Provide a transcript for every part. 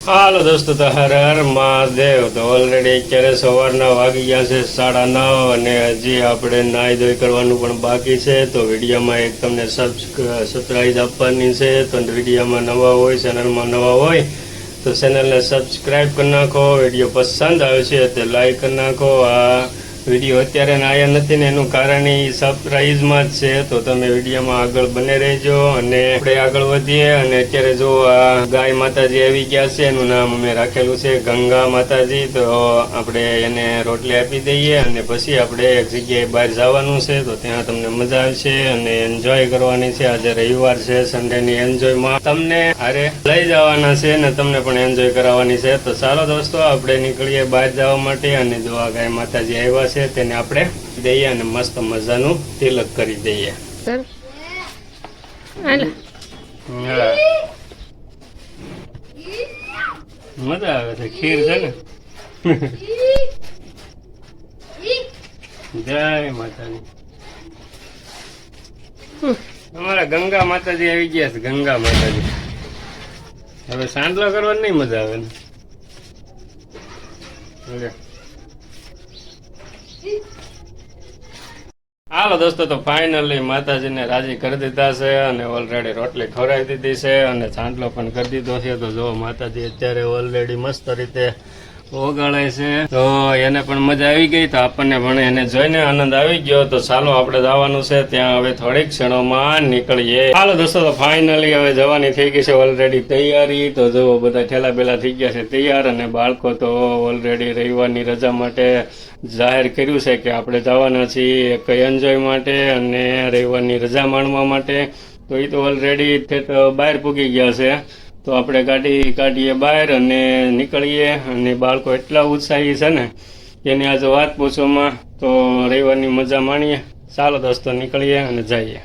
હાલો દોસ્તો, તો હર હર મહાદેવ. તો ઓલરેડી અત્યારે સવારના વાગી ગયા છે સાડા નવ અને હજી આપણે નાહી ધોઈ કરવાનું પણ બાકી છે. તો વિડીયોમાં એક તમને સબસ્ક્રાઈબ આપવાની છે. તો વિડીયોમાં નવા હોય ચેનલમાં નવા હોય, તો ચેનલને સબસ્ક્રાઈબ કરી નાખો. વીડિયો પસંદ આવે છે, તે લાઈક કરી નાખો. આ વીડિયો અત્યારે નાયા નથી ને એનું કારણ એ સરપ્રાઈઝમાં જ છે. તો તમે વિડીયોમાં આગળ બને રહેજો અને આપણે આગળ વધીએ અને અત્યારે જો આ ગાય માતાજી આવી ગયા છે, એનું નામ અમે રાખેલું છે ગંગા માતાજી. તો આપણે એને રોટલી આપી દઈએ અને પછી આપણે એક જગ્યાએ બહાર જવાનું છે. તો ત્યાં તમને મજા આવશે અને એન્જોય કરવાની છે. આજે રવિવાર છે સન્ડેની એન્જોયમાં તમને અરે લઈ જવાના છે ને તમને પણ એન્જોય કરાવવાની છે. તો ચાલો દોસ્તો, આપણે નીકળીએ બહાર જવા માટે અને જો આ ગાય માતાજી આવ્યા છે તેને આપણે દઈએ અને મસ્ત મજાનું તિલક કરી દઈએ. મજા આવે છે ખીર છે ને? જય માતાજી. અમારા ગંગા માતાજી આવી ગયા છે ગંગા માતાજી. હવે સાંજલો કરવાની નહીં મજા આવે ને લે. હાલો દોસ્તો, તો ફાઇનલી માતાજીને રાજી કરી દીધા છે અને ઓલરેડી રોટલી ખવડાવી દીધી છે અને છાંટલો પણ કરી દીધો છે. તો જો માતાજી અત્યારે ઓલરેડી મસ્ત રીતે ઓગાળે છે. તો એને પણ મજા આવી ગઈ તો આપણને પણ એને જોઈને આનંદ આવી ગયો. તો ચાલો આપણે જવાનું છે. ત્યાં હવે થોડીક ક્ષણોમાં નીકળીએ. હાલો દોસ્તો, તો ફાઇનલી હવે જવાની થઈ ગઈ છે ઓલરેડી તૈયારી. તો જો બધા ઠેલા બેલા થઈ ગયા છે તૈયાર અને બાળકો તો ઓલરેડી રવિવારની રજા માટે જાહેર કર્યું છે કે આપણે જવાના છીએ એક એન્જોય માટે અને રવિવારની રજા માણવા માટે. તો એ તો ઓલરેડી બહાર પૂગી ગયા છે. તો આપણે ગાડી કાઢીએ બહાર અને નીકળીએ. અને બાળકો એટલા ઉત્સાહી છે ને, એની આજે વાત પૂછવામાં તો રવિવારની મજા માણીએ. ચાલો દોસ્તો, નીકળીએ અને જઈએ.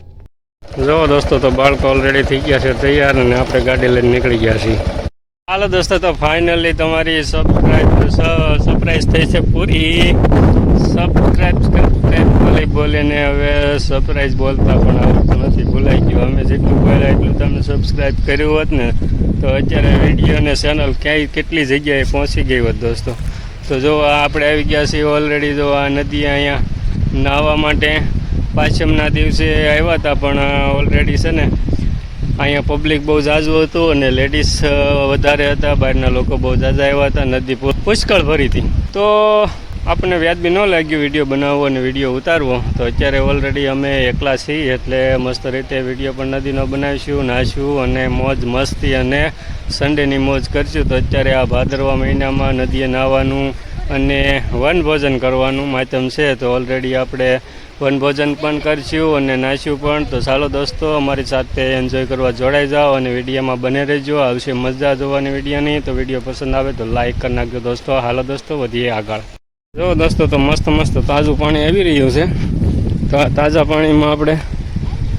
જો દોસ્તો, તો બાળકો ઓલરેડી થઈ ગયા છે, તૈયાર અને આપણે ગાડી લઈને નીકળી ગયા છીએ. હાલો દોસ્તો, તો ફાઇનલી તમારી સબસ્ક્રાઈબ સરપ્રાઈઝ થઈ છે પૂરી. સબસ્ક્રાઈબ બોલી બોલીને હવે સરપ્રાઈઝ બોલતા પણ આવડતું નથી ભૂલાઈ ગયું. અમે જેટલું બોલ્યા એટલું તમે સબસ્ક્રાઈબ કર્યું હોત ને, તો અત્યારે વીડિયો અને ચેનલ ક્યાંય કેટલી જગ્યાએ પહોંચી ગઈ હોત દોસ્તો. તો જો આપણે આવી ગયા છીએ ઓલરેડી જો આ નદી અહીંયા નાહવા માટે. પાછમના દિવસે આવ્યા હતા પણ ઓલરેડી છે ને, અહીંયા પબ્લિક બહુ ઝાઝું હતું અને લેડીઝ વધારે હતા, બહારના લોકો બહુ ઝાઝા આવ્યા હતા, નદી પુષ્કળ ભરી હતી. તો આપણને વ્યાજબી ન લાગ્યું વીડિયો બનાવવો અને વીડિયો ઉતારવો, તો અત્યારે ઓલરેડી અમે એકલા છીએ એટલે મસ્ત રીતે વીડિયો પણ નદીનો બનાવીશું, નાહશું અને મોજ મસ્તી અને સન્ડેની મોજ કરશું. તો અત્યારે આ ભાદરવા મહિનામાં નદીએ નાહવાનું અને વનભોજન કરવાનું માધ્યમ છે. તો ઓલરેડી આપણે વનભોજન પણ કરશું અને નાસ્યું પણ. તો ચાલો દોસ્તો, અમારી સાથે એન્જોય કરવા જોડાઈ જાઓ અને વિડીયોમાં બને રહેજો. આવશે મજા જોવાની વિડીયોની. તો વીડિયો પસંદ આવે તો લાઇક કરી નાખજો દોસ્તો. હાલો દોસ્તો, વધીએ આગળ. જો દોસ્તો તો મસ્ત મસ્ત તાજું પાણી આવી રહ્યું છે. તાજા પાણીમાં આપણે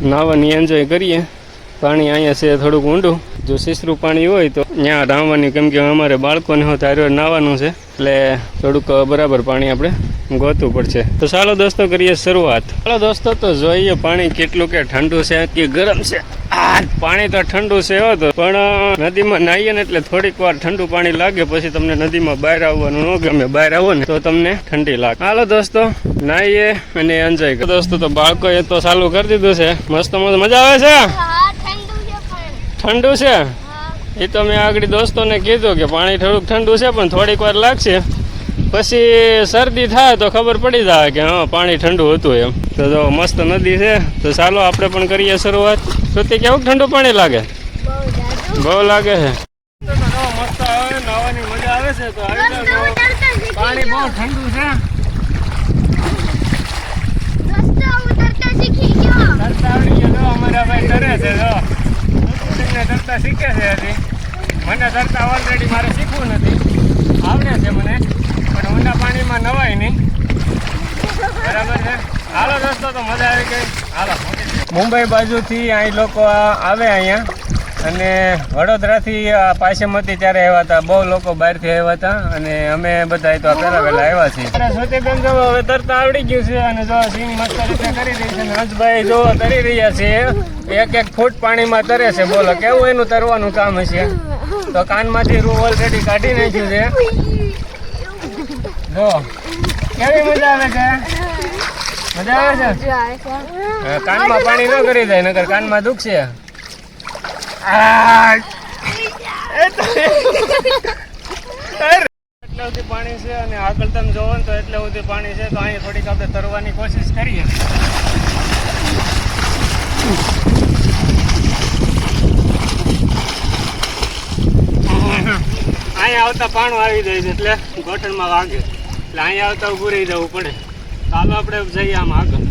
નાવાની એન્જોય કરીએ. પાણી અહીંયા છે થોડુંક ઊંડું. જો સીસરું પાણી હોય તો ત્યાં નાહવાની કેમ કે અમારે બાળકોને હોય ત્યારે નાવાનું છે. એટલે થોડુંક બરાબર પાણી આપણે ગોતવું પડશે. તો ચાલો દોસ્તો કરીએ શરૂઆત. ચાલો દોસ્તો, તો જોઈએ પાણી કેટલું કે ઠંડુ છે, કે ગરમ છે. પાણી તો ઠંડુ છે હો તો. પણ નદીમાં નાહીએ ને એટલે થોડીક વાર ઠંડુ પાણી લાગે, પછી તમને નદીમાં બહાર આવવાનું ન ગમે. બહાર આવો ને, તો તમને ઠંડી લાગે. હાલો દોસ્તો, નાહીએ અને એન્જોય કરો. દોસ્તો, તો બાળકોએ તો ચાલુ કરી દીધું છે. મસ્ત મસ્ત મજા આવે છે? ઠંડુ છે? એ તો મેં આગળ દોસ્તોને કીધું કે પાણી થોડુંક ઠંડુ છે પણ થોડીક વાર લાગશે. પછી શરદી થાય તો ખબર પડી જાય કે હા પાણી ઠંડુ હતું એમ. તો જો મસ્ત નદી છે તો ચાલો આપણે પણ કરીએ શરૂઆત. શ્રુતિ કેવું ઠંડુ પાણી લાગે? બહુ લાગે છે. મસ્ત આવે નાવાની મજા આવે છે તો આવી રસ્તો ઉતરતા શીખી પાણી બહુ ઠંડુ છે. રસ્તો ઉતરતા શીખી ગયો. તરતા આવડી ગયો અમારા ભાઈ તરે છે જો. તમને તરતા શીખે છે હજી. મને તરતા ઓલરેડી મારે શીખવું નથી. આવડે છે મને, પણ ઊંડા પાણીમાં નવાય નહીં. બરાબર છે? હાલો દોસ્તો, તો મજા આવી ગઈ. હાલો મુંબઈ બાજુથી અહીં લોકો આવે અહીંયા. અને વડોદરાથી આ પાસેમતી ત્યારે આવ્યા હતા. બહુ લોકો બહારથી આવ્યા હતા અને અમે બધા તો પહેલા પહેલા આવ્યા છીએ. સરસ્વતીબેન જો હવે તરતા આવડી ગયું છે અને જો સિંગ મસ્ત રીતે કરી રહી છે અને હંસભાઈ જો તરી રહ્યા છે એક એક ફૂટ પાણીમાં તરે છે. બોલો કેવું એનું તરવાનું કામ હશે? તો કાનમાંથી રૂ ઓલરેડી કાઢી નાખ્યું છે. જો કેવી મજા આવે છે? મજા આવે છે? કાનમાં પાણી ન કરી જાય નકર કાનમાં દુખશે! એટલે સુધી પાણી છે અને આગળ તમે જોવો ને તો એટલે સુધી પાણી છે તો અહીંયા થોડીક આપણે તરવાની કોશિશ કરીએ. અહીંયા આવતા પાણું આવી જાય છે એટલે ગોઠણમાં વાગે. એટલે અહીંયા આવતા ઊભું રહી જવું પડે. ચાલો આપણે જઈએ આમ આગળ.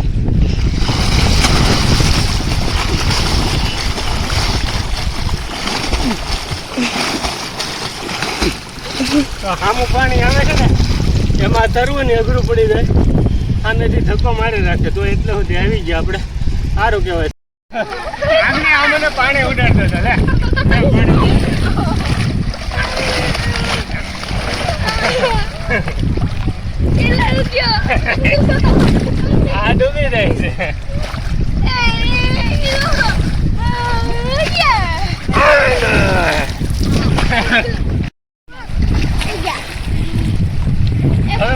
સામું પાણી આવે છે ને એમાં તરવું ને અઘરું પડી જાય. સામેથી ધક્કો મારી રાખે તો એટલે સુધી આવી ગયા આપણે. સારું કહેવાય. આમને આ મને પાણી ઉડાડતો હતો લે. લે, આ ડૂબી જાય છે. હવે હા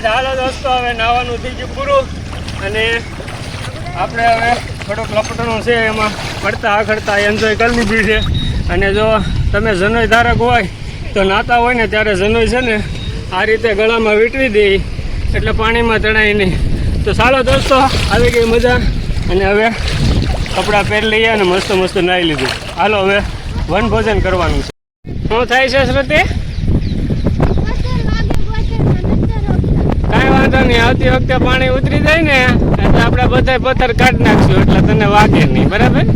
ચાલો દોસ્તો, હવે નાવાનું થઈ પૂરું. અને આપણે હવે થોડોક લપટણું છે, એમાં પડતા આખડતા એન્જોય કરી લીધી છે અને જો તમે જનોઈ ધારક હોય, તો નાતા હોય ને, ત્યારે જનોઈ છે ને આ રીતે ગળામાં વીંટવી દે, એટલે પાણીમાં તણાય નહીં. તો ચાલો દોસ્તો, આવી ગઈ મજા. અને હવે કપડાં પહેરી લઈએ અને મસ્ત મસ્ત નાહી લીધું. હાલો હવે વન ભોજન કરવાનું છે. શું થાય છે, શ્રુતિ? કાંઈ વાંધો નહીં, આવતી વખતે પાણી ઉતરી જાય ને, એટલે આપણે બધા પથ્થર કાઢી નાખશું, એટલે તને વાગે નહીં. બરાબર?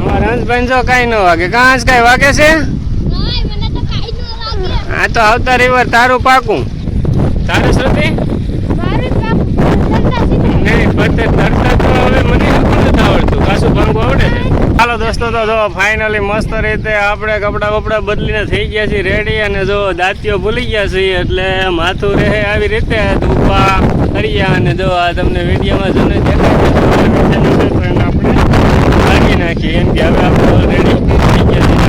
અમારા હંસભાઈ જો કાંઈ ન વાગે. કાં હંસ કાંઈ વાગે છે? આ તો આવતા રવિવાર તારું પાકું. તારું શ્રુતિ ચાલો દોસ્તો તો જો ફાઇનલી મસ્ત રીતે આપણે કપડાં બપડા બદલીને થઈ ગયા છીએ રેડી અને જો દાંતીઓ ભૂલી ગયા છીએ એટલે માથું રહે આવી રીતે ધૂપા કર્યા અને જો આ તમને વિડીયોમાં જોને આપણે ભાગી નાખીએ. એમ કે હવે આપણે ઓલરેડી થઈ ગયા છીએ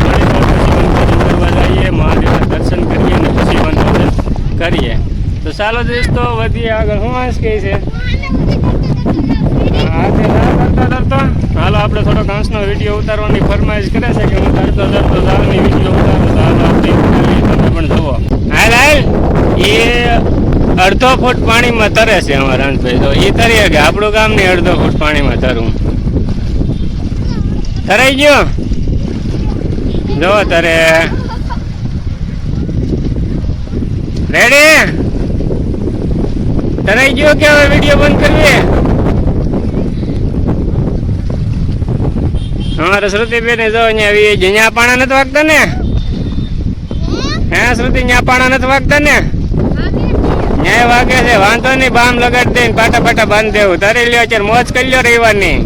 થોડીક વાર પછી વનભોજન કરવા જઈએ મહાદેવના દર્શન કરીએ અને પછી વનભોજન કરીએ. તો ચાલો દોસ્તો વધીએ આગળ. શું વાંસ કહે છે? હા હાલો આપણે થોડો ઘાસનો વીડિયો ઉતારવાની ફરમાઈશ કરે છે કે હું તરતો તરતો ઝાડની વીડિયો ઉતારું તો હાલો આપણે તમે પણ જુઓ. હાલ હાલ. એ અડધો ફૂટ પાણીમાં તરે છે અમારા રણભાઈ તો એ તરીએ કે આપણું ગામ ને અડધો ફૂટ પાણીમાં તરવું તરાઈ ગયો? જો તરે. રેડી તરાઈ ગયો કે હવે વીડિયો બંધ કરીએ? અમારે શ્રુતિબેન જો અહીંયા આવી જ્યાં પાણા નથી વાગતા ને? હે? શ્રુતિ ત્યાં પાણા નથી વાગતા ને? ન્યાય વાગે છે વાંધો નહીં બામ લગાડી દઈને પાટા પાટા બાંધી દેવું. તારે લ્યો અત્યારે મોજ કરી લ્યો રવિવારની.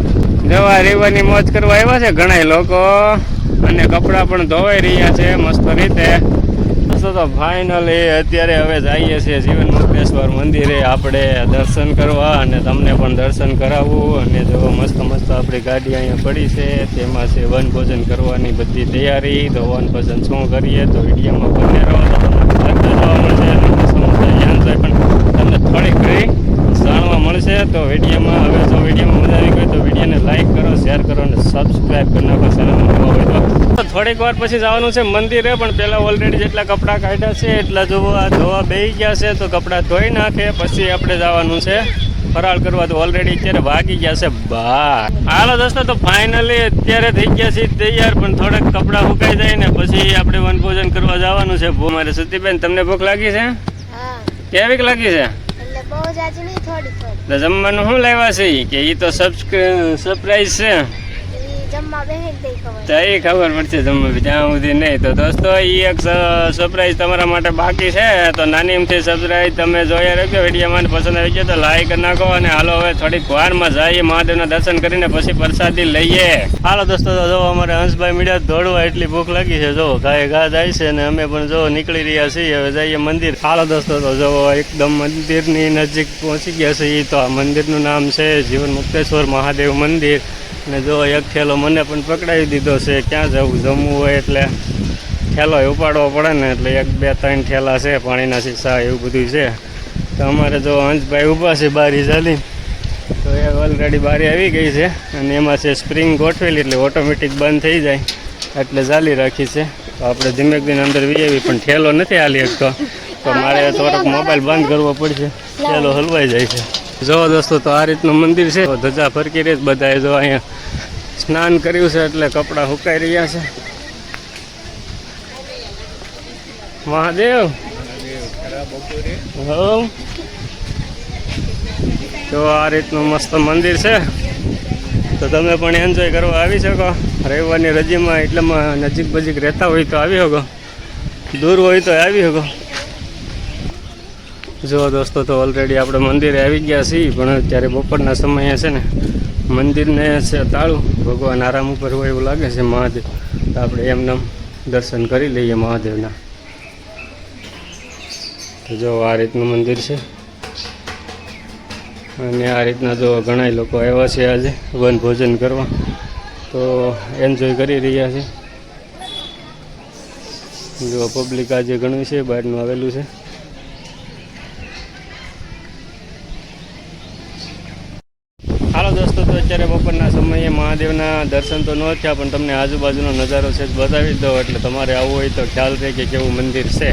જવા રવિવારની મોજ કરવા આવ્યા છે ઘણા લોકો. અને કપડાં પણ ધોવાઈ રહ્યા છે મસ્ત રીતે. તો તો ફાઇનલી અત્યારે હવે જઈએ છીએ જીવન મુક્તેશ્વર મંદિરે. આપણે દર્શન કરવા અને તમને પણ દર્શન કરાવવું. અને જો મસ્ત મસ્ત આપણી ગાડી અહીંયા પડી છે, તેમાં છે વન ભોજન કરવાની બધી તૈયારી, તો વન ભોજન શું કરીએ તો વિડીયોમાં બને રહો તો તમને લાગતા જવા મળશે અને મસ્ત મસ્ત enjoy પણ તમને થોડીક ઘણી જાણવા મળશે તો વિડીયોમાં હવે જો વિડીયોમાં મજા આવી ગઈ તો વિડીયોને લાઈક કરો શેર કરો અને સબસ્ક્રાઈબ કરી નાખો ચેનલમાં નવા હોય તો થોડીક વાર પછી જવાનું છે મંદિરે પણ પહેલાં ઓલરેડી જેટલા કપડાં કાઢ્યા છે એટલા જોવા ધોવા બેસી ગયા છે તો કપડાં ધોઈ નાખે પછી આપણે જવાનું છે ફરાળ કરવા. તો ઓલરેડી અત્યારે વાગી ગયા છે બાર. હાલો દોસ્તો તો ફાઇનલી અત્યારે થઈ ગયા છે તૈયાર પણ થોડાક કપડાં સુકાઈ જાય ને પછી આપણે વનભોજન કરવા જવાનું છે. મારે સુતીબેન તમને ભૂખ લાગી છે? કેવીક લાગી છે? તો જમવાનું શું લાવ્યા છે? કે એ તો સરપ્રાઈઝ છે. તો ખબર પડશે જમવા ત્યાં સુધી નહીં. તો દોસ્તો એ એક સરપ્રાઈઝ તમારા માટે બાકી છે. તો નાની એમથી સરપ્રાઈઝ તમે જોયા રાખજો વીડિયો મને પસંદ આવી ગયો તો લાઈક નાખો અને હાલો હવે થોડીક વારમાં જઈએ. મહાદેવના દર્શન કરીને પછી પ્રસાદી લઈએ. હાલો દોસ્તો, તો જો અમારે હંસભાઈ મીડિયા દોડવા એટલી ભૂખ લાગી છે. જો ગાય ગા જાય છે અને અમે પણ જો નીકળી રહ્યા છીએ. હવે જઈએ મંદિર. હાલો દોસ્તો, તો જો એકદમ મંદિરની નજીક પહોંચી ગયા છે. એ તો આ મંદિરનું નામ છે જીવન મુક્તેશ્વર મહાદેવ મંદિર. અને જો એક ઠેલો મને પણ પકડાવી દીધો છે, ક્યાં જવું? જમવું હોય એટલે ઠેલો ઉપાડવો પડે ને એટલે એક, બે, ત્રણ ઠેલા છે, પાણીના શીશા એવું બધું છે. તો અમારે જો હંસભાઈ ઊભા છે બારી ચાલી તો એ ઓલરેડી બારી આવી ગઈ છે અને એમાં છે સ્પ્રિંગ ગોઠવેલી એટલે ઓટોમેટિક બંધ થઈ જાય, એટલે ચાલી રાખી છે. તો આપણે ધીમેક દિન અંદર વી પણ ઠેલો નથી હાલી શકતો. તો મારે થોડોક મોબાઈલ બંધ કરવો પડશે. ઠેલો હલવાઈ જાય છે. જો દોસ્તો, તો આ રીતનું મંદિર છે. ધજા ફરકી રહી બધાએ જો અહીંયા સ્નાન કર્યું છે એટલે કપડાં સુકાઈ રહ્યા છે. મહાદેવ. તો આ રીતનું મસ્ત મંદિર છે. તો તમે પણ એન્જોય કરવા આવી શકો. રવિવારની રજીમાં એટલેમાં નજીક બજીક રહેતા હોય તો આવી શકો. દૂર હોય તો આવી શકો. જો દોસ્તો, તો ઓલરેડી આપણે મંદિરે આવી ગયા છીએ, પણ અત્યારે બપોરના સમયે છે ને, મંદિરને છે તાળું. ભગવાન આરામ ઉપર હોય એવું લાગે છે, મહાદેવ. તો આપણે એમને દર્શન કરી લઈએ મહાદેવના. તો જો આ રીતનું મંદિર છે. અને આ રીતના જો ઘણા લોકો આવ્યા છે આજે, વન ભોજન કરવા. તો એન્જોય કરી રહ્યા છે. જો પબ્લિક આજે ઘણું છે, બહારનું આવેલું છે હાલો દોસ્તો તો અત્યારે બપોરના સમયે મહાદેવના દર્શન તો ન થયા, પણ તમને આજુબાજુનો નજારો છે બતાવી દો એટલે તમારે આવવું હોય તો ખ્યાલ થાય કે કેવું મંદિર છે.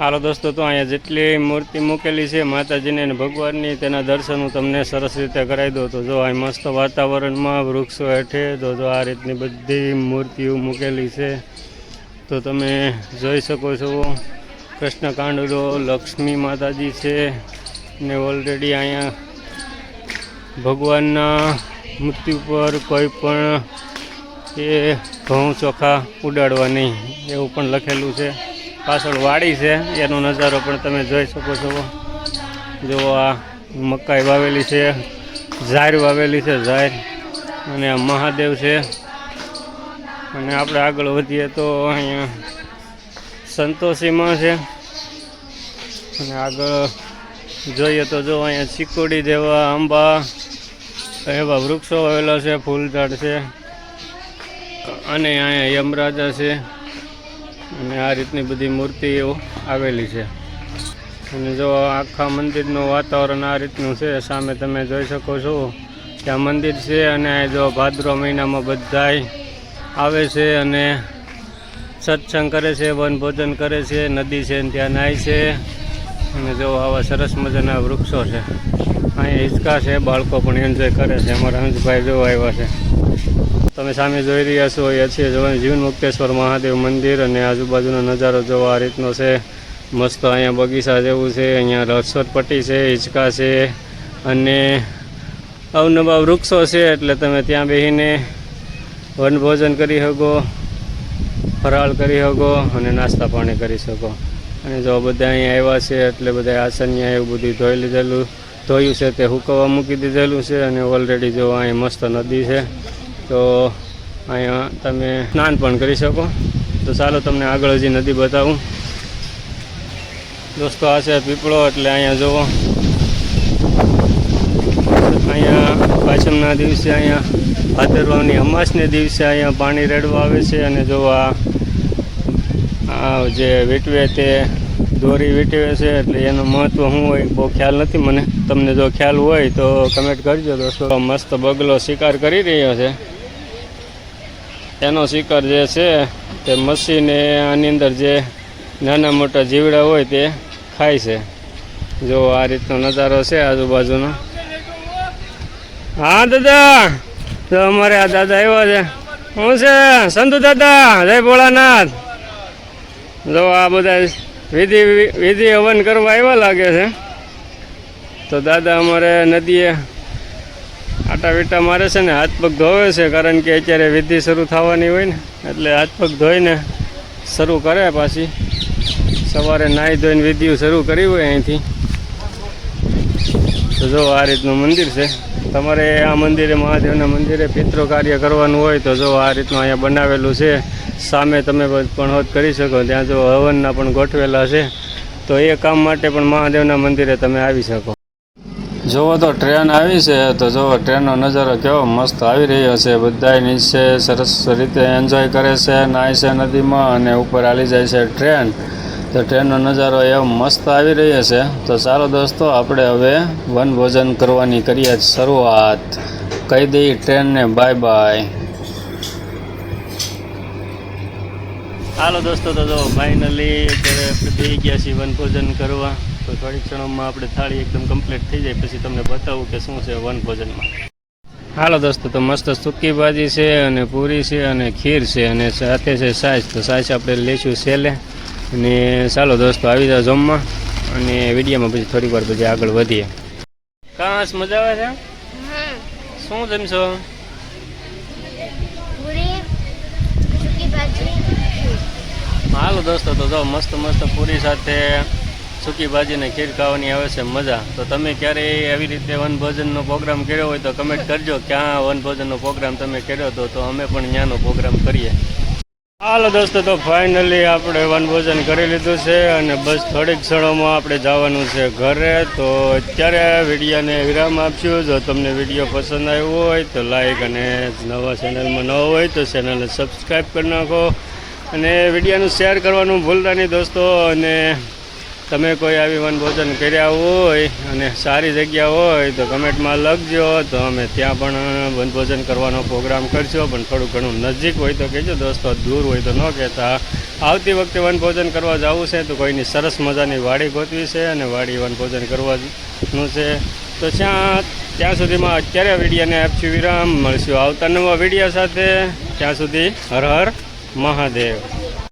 હાલો દોસ્તો, તો અહીંયા જેટલી મૂર્તિ મૂકેલી છે માતાજીની અને ભગવાનની, તેના દર્શન હું તમને સરસ રીતે કરાવી દઉં. તો જો અહીં મસ્ત વાતાવરણમાં વૃક્ષો હેઠે, તો જો આ રીતની બધી મૂર્તિઓ મૂકેલી છે, તો તમે જોઈ શકો છો. કૃષ્ણકાંડો લક્ષ્મી માતાજી છે, ને ઓલરેડી અહીંયા ભગવાનના મૃત્યુ પર કોઈ પણ એ ઘઉં ચોખા ઉડાડવા નહીં એવું પણ લખેલું છે. પાછળ વાડી છે, એનો નજારો પણ તમે જોઈ શકો છો. જો આ મકાઈ વાવેલી છે ઝાર વાવેલી છે ઝાર અને આ મહાદેવ છે. અને આપણે આગળ વધીએ તો અહીંયા સંતોષીમાં છે. અને આગળ જોઈએ તો જો અહીંયા ચીકોડી જેવા આંબા એવા વૃક્ષો આવેલા છે, ફૂલઝાડ છે. અને અહીંયા યમરાજા છે. અને આ રીતની બધી મૂર્તિઓ આવેલી છે. અને જો આખા મંદિરનું વાતાવરણ આ રીતનું છે, સામે તમે જોઈ શકો છો ત્યાં મંદિર છે અને જો ભાદરો મહિનામાં બધાય આવે છે અને સત્સંગ કરે છે વનભોજન કરે છે, નદી છે ત્યાં નાય છે. અને જો આવા સરસ મજાના વૃક્ષો છે. અહીંયા હિંચકા છે, બાળકો પણ એન્જોય કરે છે. અમારા હંસભાઈ જોવા આવ્યા છે. તમે સામે જોઈ રહ્યા છો એ છીએ જોવાની જીવન મુક્તેશ્વર મહાદેવ મંદિર અને આજુબાજુનો નજારો જોવા આ રીતનો છે. મસ્ત અહીંયા બગીચા જેવું છે, અહીંયા રસોદ પટ્ટી છે, હિંચકા છે અને અવનવા વૃક્ષો છે, એટલે તમે ત્યાં બેસીને વનભોજન કરી શકો, ફરાળ કરી શકો અને નાસ્તા પાણી કરી શકો. અને જો બધા અહીંયા આવ્યા છે, એટલે બધા આસનિયા એવું બધું ધોઈ લીધેલું. ધોયું છે તે હુકવવા મૂકી દીધેલું છે અને ઓલરેડી જો અહીં મસ્ત નદી છે, તો અહીંયા તમે સ્નાન પણ કરી શકો. તો ચાલો તમને આગળ હજી નદી બતાવું. દોસ્તો, આ છે પીપળો, એટલે અહીંયા જુઓ. અહીંયા પાછમના દિવસે અહીંયા ભાદરવાની અમાસને દિવસે અહીંયા પાણી રેડવા આવે છે અને જો આ જે વેટવે તે દોરી વીટવે છે એટલે એનું મહત્ત્વ શું હોય બહુ ખ્યાલ નથી. મને તમને જો ખ્યાલ હોય તો કમેન્ટ કરજો દોસ્તો. મસ્ત બગલો શિકાર કરી રહ્યો છે. એનો શિકાર જે છે તે મસીને આની અંદર જે નાના મોટા જીવડા હોય તે ખાય છે. જો આ રીતનો નજારો છે આજુબાજુનો. હા, દાદા. તો અમારે આ દાદા આવ્યા છે. શું છે? સંતુ દાદા. જય ભોળાનાથ. જો આ બધા વિધિ વિધિ હવન કરવા આવ્યા લાગે છે. તો દાદા અમારે નદીએ આટા વીટા મારે છે ને હાથ પગ ધોવે છે, કારણ કે અત્યારે વિધિ શરૂ થવાની હોય ને, એટલે હાથ પગ ધોઈને શરૂ કરે પાછી. સવારે નાહી ધોઈને વિધિઓ શરૂ કરી હોય અહીંથી. તો જો આ રીતનું મંદિર છે. તમારે આ મંદિરે મહાદેવના મંદિરે પિતૃ કાર્ય કરવાનું હોય તો જો આ રીતનું અહીંયા બનાવેલું છે. સામે તમે પણ હોત કરી શકો, ત્યાં જો હવનના પણ ગોઠવેલા છે, તો એ કામ માટે પણ મહાદેવના મંદિરે તમે આવી શકો. જુઓ તો ટ્રેન આવી છે, તો જુઓ ટ્રેનનો નજારો કેવો મસ્ત આવી રહ્યો છે બધા નીચે સરસ રીતે એન્જોય કરે છે, નાય છે નદીમાં અને ઉપર હાલી જાય છે ટ્રેન. તો ટ્રેનનો નજારો એવો મસ્ત આવી રહ્યો છે. તો ચાલો દોસ્તો, આપણે હવે વનભોજન કરવાની કરીએ શરૂઆત. કહી દઈ ટ્રેનને બાય બાય હાલો દોસ્તો તો જો ફાઇનલી અત્યારે આપણે થઈ ગયા છીએ વનભોજન કરવા. તો થોડીક ક્ષણોમાં આપણે થાળી એકદમ કમ્પ્લીટ થઈ જાય. પછી તમને બતાવું કે શું છે વનભોજનમાં. હાલો દોસ્તો તો મસ્ત સૂકી ભાજી છે અને પૂરી છે અને ખીર છે અને સાથે છે સાસ. તો સાસ આપણે લઈશું સેલે. અને ચાલો દોસ્તો આવી જાઓ જમવા. અને વિડીયોમાં પછી થોડીક વાર પછી આગળ વધીએ. કાંસ મજા આવે છે? શું જમશો પૂરી સૂકી ભાજી હાલો દોસ્તો, તો જો મસ્ત મસ્ત પૂરી સાથે સૂકી ભાજીને ખીર ખાવાની આવે છે મજા. તો તમે ક્યારેય આવી રીતે વનભોજનનો પ્રોગ્રામ કર્યો હોય તો કમેન્ટ કરજો. ક્યાં વનભોજનનો પ્રોગ્રામ તમે કર્યો હતો, તો અમે પણ ત્યાંનો પ્રોગ્રામ કરીએ. હાલો દોસ્તો, તો ફાઇનલી આપણે વનભોજન કરી લીધું છે અને બસ થોડીક ક્ષણોમાં આપણે જવાનું છે ઘરે. તો અત્યારે વિડીયોને વિરામ આપશું. જો તમને વીડિયો પસંદ આવ્યો હોય તો લાઈક અને નવા ચેનલમાં ન હોય તો ચેનલને સબસ્ક્રાઈબ કરી નાખો. અને વિડીયોનું શેર કરવાનું ભૂલતા નહીં દોસ્તો, અને તમે કોઈ આવી વનભોજન કર્યા હોય અને સારી જગ્યા હોય તો કમેન્ટમાં લખજો, તો અમે ત્યાં પણ વનભોજન કરવાનો પ્રોગ્રામ કરશો પણ થોડું ઘણું નજીક હોય તો કહેજો દોસ્તો, દૂર હોય તો ન કહેતા. આવતી વખતે વનભોજન કરવા જવું છે તો કોઈની સરસ મજાની વાડી ગોતવી છે અને વાડી વનભોજન કરવાનું છે. તો ત્યાં ત્યાં સુધીમાં અત્યારે વિડીયોને આપશું વિરામ. મળશું આવતા નવા વીડિયો સાથે. ત્યાં સુધી હર હર. મહાદેવ.